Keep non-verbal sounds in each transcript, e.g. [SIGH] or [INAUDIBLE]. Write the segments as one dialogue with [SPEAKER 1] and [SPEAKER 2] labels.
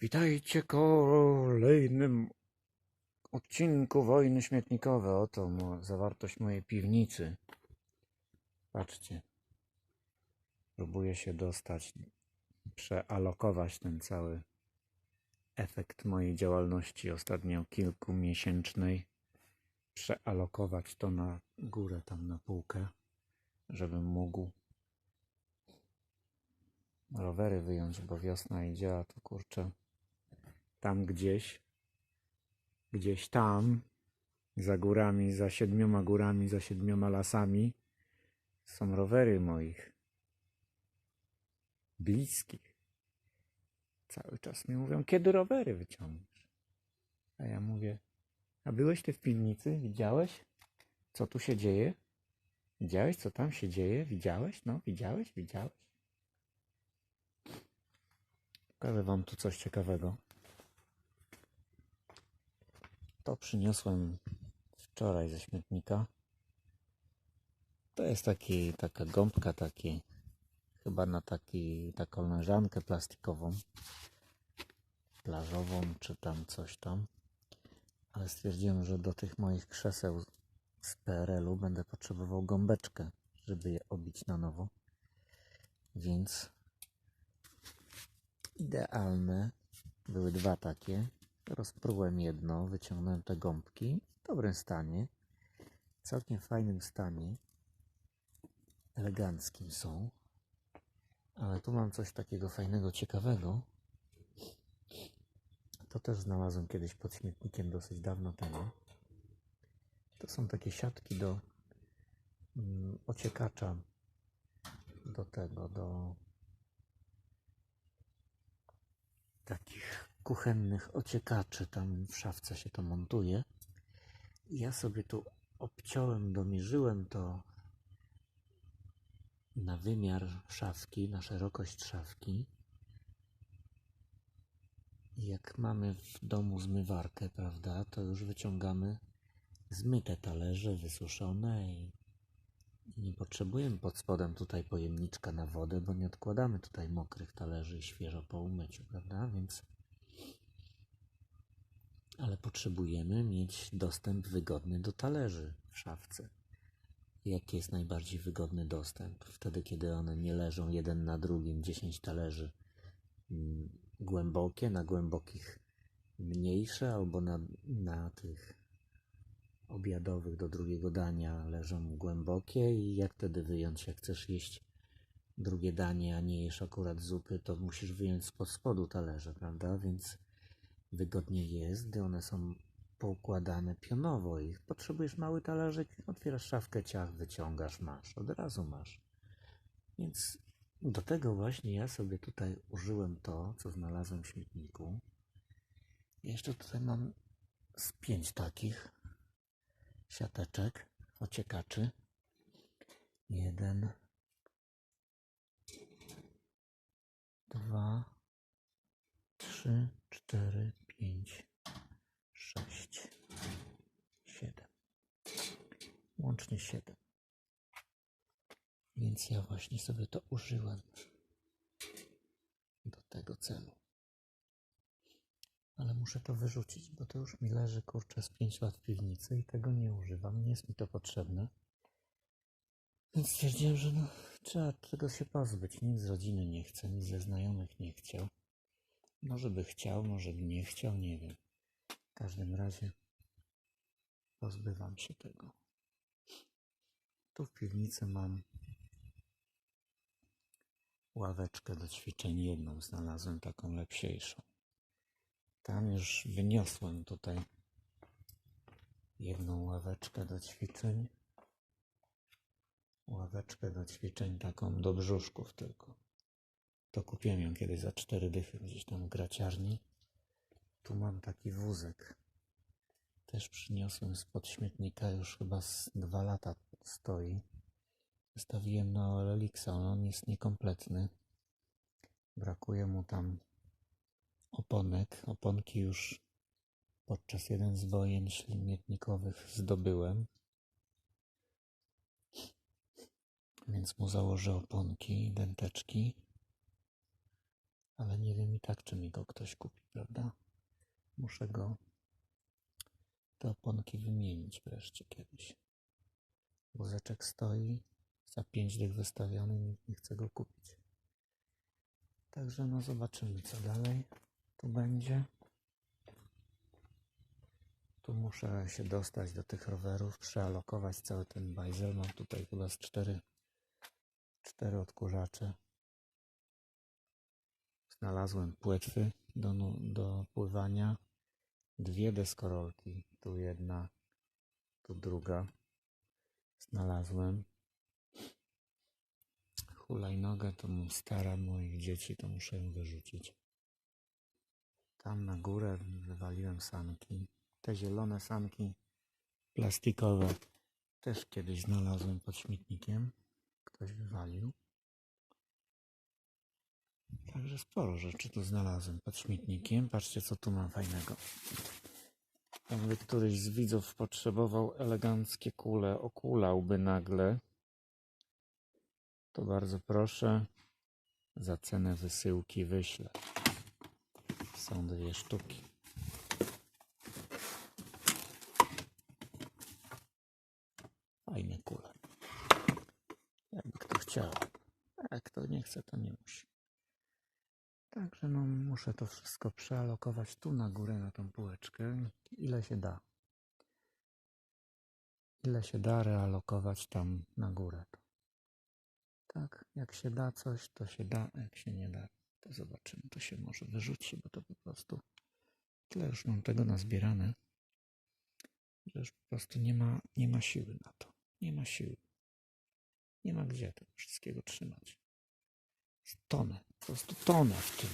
[SPEAKER 1] Witajcie kolejnym odcinku Wojny Śmietnikowe. Oto zawartość mojej piwnicy. Patrzcie. Próbuję się dostać, przealokować ten cały efekt mojej działalności ostatnio kilkumiesięcznej. Przealokować to na górę, tam na półkę, żebym mógł rowery wyjąć, bo wiosna idzie, a to kurczę tam gdzieś, gdzieś tam, za górami, za siedmioma górami, za siedmioma lasami, są rowery moich bliskich. Cały czas mi mówią, kiedy rowery wyciągniesz? A ja mówię, a byłeś ty w piwnicy? Widziałeś, co tu się dzieje? Widziałeś, co tam się dzieje? Widziałeś? No, widziałeś? Widziałeś? Pokażę wam tu coś ciekawego. To przyniosłem wczoraj ze śmietnika. To jest taki, taka gąbka, taki, chyba na taki, taką leżankę plastikową, plażową, czy tam coś tam. Ale stwierdziłem, że do tych moich krzeseł z PRL-u będę potrzebował gąbeczkę, żeby je obić na nowo. Więc idealne były dwa takie. Rozprułem jedno, wyciągnąłem te gąbki w dobrym stanie, w całkiem fajnym stanie, eleganckim są. Ale tu mam coś takiego fajnego, ciekawego. To też znalazłem kiedyś pod śmietnikiem dosyć dawno temu. To są takie siatki do mm, ociekacza do tego, do takich kuchennych ociekaczy. Tam w szafce się to montuje. Ja sobie tu obciąłem, domierzyłem to na wymiar szafki, na szerokość szafki. Jak mamy w domu zmywarkę, prawda, to już wyciągamy zmyte talerze, wysuszone i i nie potrzebujemy pod spodem tutaj pojemniczka na wodę, bo nie odkładamy tutaj mokrych talerzy świeżo po umyciu, prawda? Więc. Ale potrzebujemy mieć dostęp wygodny do talerzy w szafce. Jaki jest najbardziej wygodny dostęp? Wtedy, kiedy one nie leżą jeden na drugim, 10 talerzy mm, głębokie, na głębokich mniejsze, albo na, na tych obiadowych do drugiego dania leżą głębokie i jak wtedy wyjąć, jak chcesz jeść drugie danie, a nie jesz akurat zupy, to musisz wyjąć spod spodu talerze, prawda? Więc wygodniej jest, gdy one są poukładane pionowo i potrzebujesz mały talerzyk, otwierasz szafkę, ciach, wyciągasz, masz, od razu masz. Więc do tego właśnie ja sobie tutaj użyłem to, co znalazłem w śmietniku. Jeszcze tutaj mam z pięć takich siateczek, ociekaczy. Jeden, dwa, trzy, cztery, pięć, sześć, siedem. Łącznie siedem. Więc ja właśnie sobie to użyłem do tego celu. Ale muszę to wyrzucić, bo to już mi leży kurczę z 5 lat w piwnicy i tego nie używam. Nie jest mi to potrzebne. Więc stwierdziłem, że no, trzeba tego się pozbyć. Nikt z rodziny nie chce, nikt ze znajomych nie chciał. Może by chciał, może by nie chciał, nie wiem. W każdym razie pozbywam się tego. Tu w piwnicy mam ławeczkę do ćwiczeń. Jedną znalazłem, taką lepsiejszą. Tam już wyniosłem tutaj jedną ławeczkę do ćwiczeń. Ławeczkę do ćwiczeń taką do brzuszków tylko. To kupiłem ją kiedyś za cztery dychy gdzieś tam w graciarni. Tu mam taki wózek. Też przyniosłem spod śmietnika, już chyba z dwa lata stoi. Wystawiłem na Elixa, on jest niekompletny. Brakuje mu tam oponek. Oponki już podczas jeden z wojen śmietnikowych zdobyłem. Więc mu założę oponki, dęteczki. Ale nie wiem i tak, czy mi go ktoś kupi, prawda? Muszę go te oponki wymienić wreszcie kiedyś. Wózeczek stoi, za pięć dych wystawiony, nikt nie chce go kupić. Także no zobaczymy, co dalej tu będzie. Tu muszę się dostać do tych rowerów, przealokować cały ten bajzel. Mam tutaj chyba z cztery, cztery odkurzacze. Znalazłem płetwy do, do pływania. Dwie deskorolki. Tu jedna, tu druga. Znalazłem. Hulajnogę to stara moich dzieci, to muszę ją wyrzucić. Tam na górę wywaliłem sanki. Te zielone sanki plastikowe też kiedyś znalazłem pod śmietnikiem. Ktoś wywalił. Także sporo rzeczy tu znalazłem pod śmietnikiem. Patrzcie, co tu mam fajnego. Jakby któryś z widzów potrzebował eleganckie kule, okulałby nagle, to bardzo proszę, za cenę wysyłki wyślę. Są dwie sztuki. Fajne kule. Jakby kto chciał. Jak kto nie chce, to nie musi. Także no, muszę to wszystko przealokować tu na górę, na tą półeczkę, ile się da. Ile się da realokować tam na górę. Tak, jak się da coś, to się da, jak się nie da, to zobaczymy. To się może wyrzuci, bo to po prostu tyle już mam tego nazbierane, że już po prostu nie ma, nie ma siły na to. Nie ma siły. Nie ma gdzie tego wszystkiego trzymać. Tonę, po prostu tonę w tym.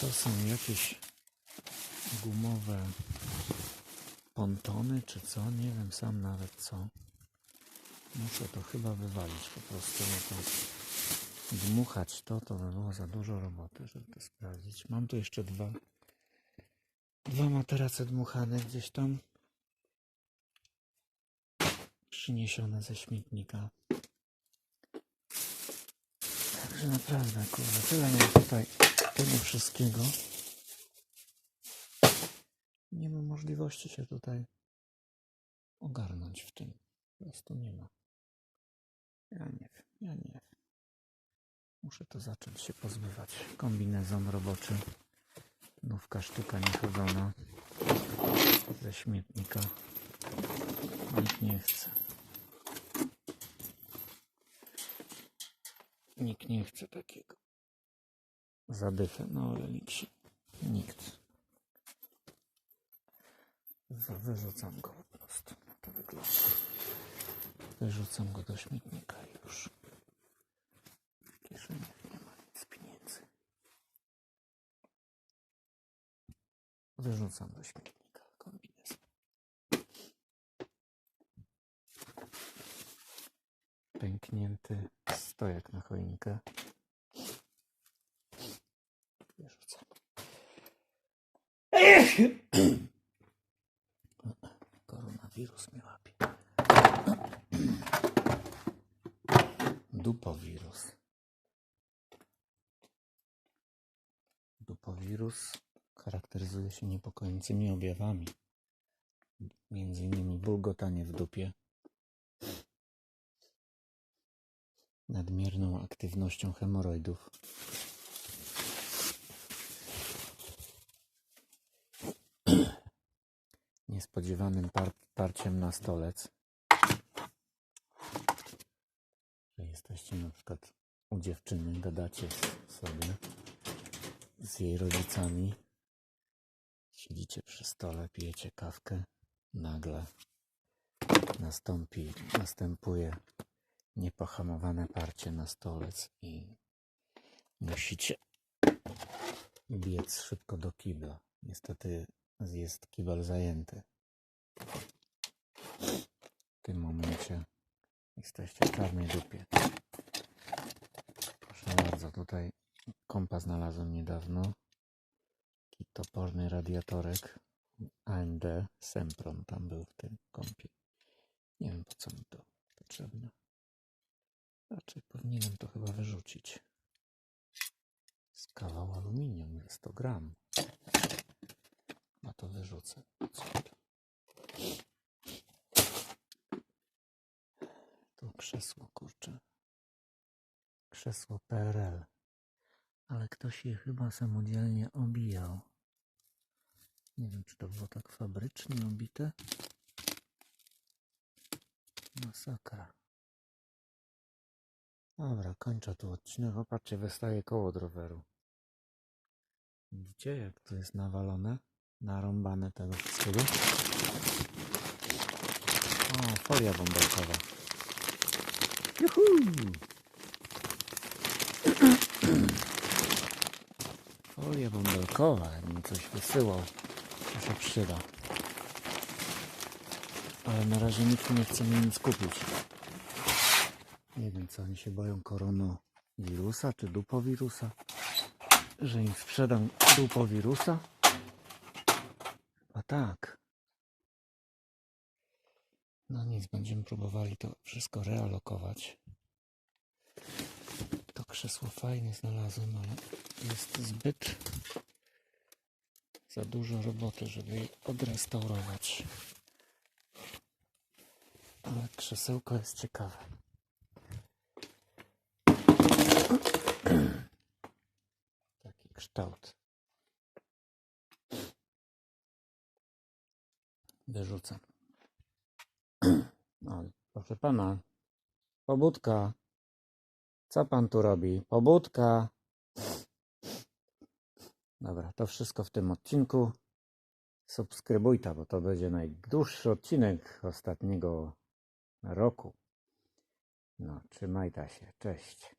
[SPEAKER 1] To są jakieś gumowe pontony, czy co? Nie wiem sam nawet co. Muszę to chyba wywalić po prostu, bo to dmuchać to, to by było za dużo roboty, żeby to sprawdzić. Mam tu jeszcze dwa, dwa materace dmuchane gdzieś tam. Przyniesione ze śmietnika. Także naprawdę, kurde, tyle mam tutaj tego wszystkiego. Nie ma możliwości się tutaj ogarnąć w tym. Po prostu nie ma. Ja nie wiem, ja nie wiem. Muszę to zacząć się pozbywać. Kombinezon roboczy. Nówka sztuka niechodzona. Ze śmietnika. Nikt nie chce. Nikt nie chce takiego. Zadychę, no ale nikt Wyrzucam go po prostu. To wygląda. Wyrzucam go do śmietnika już. W kieszeniach nie ma nic. Wyrzucam do śmietnika kombinezon. Pęknięty stojak na choinkę. Wyrzucam. [COUGHS] Koronawirus mnie łapie. [COUGHS] Dupowirus. Dupowirus charakteryzuje się niepokojącymi objawami. Między innymi bulgotanie w dupie, aktywnością hemoroidów, [CLEARS THROAT] niespodziewanym par parciem na stolec, że jesteście na przykład u dziewczyny, gadacie sobie z jej rodzicami, siedzicie przy stole, pijecie kawkę, nagle nastąpi, następuje niepohamowane parcie na stolec i musicie biec szybko do kibla. Niestety jest kibel zajęty. W tym momencie jesteście w czarnej dupie. Proszę bardzo, tutaj kompa znalazłem niedawno. Taki toporny radiatorek AMD Sempron tam był w tym kompie. Nie wiem po co mi to potrzebne. Raczej powinienem to chyba wyrzucić. Kawał aluminium, jest to gram. A to wyrzucę. To? Krzesło, kurczę. Krzesło PRL. Ale ktoś je chyba samodzielnie obijał. Nie wiem, czy to było tak fabrycznie obite. Masakra. Dobra, kończę tu odcinek. Popatrzcie, wystaje koło od roweru. Widzicie, jak to jest nawalone? Narąbane tego wszystkiego. O, folia bąbelkowa. Juhu! [CLEARS THROAT] Folia bąbelkowa, jakbym coś wysyłał. To się przyda. Ale na razie nikt nie chce mi nic kupić. Nie wiem, co oni się boją koronawirusa czy dupowirusa. Że im sprzedam dupowirusa? A tak. No nic, będziemy próbowali to wszystko realokować. To krzesło fajnie znalazłem, ale jest zbyt za dużo roboty, żeby je odrestaurować. Ale krzesełko jest ciekawe. Taki kształt. Wyrzucam. [CLEARS THROAT] O, proszę pana. Pobudka. Co pan tu robi? Pobudka. Dobra, to wszystko w tym odcinku. Subskrybuj to, bo to będzie najdłuższy odcinek ostatniego roku. No, trzymaj ta się. Cześć.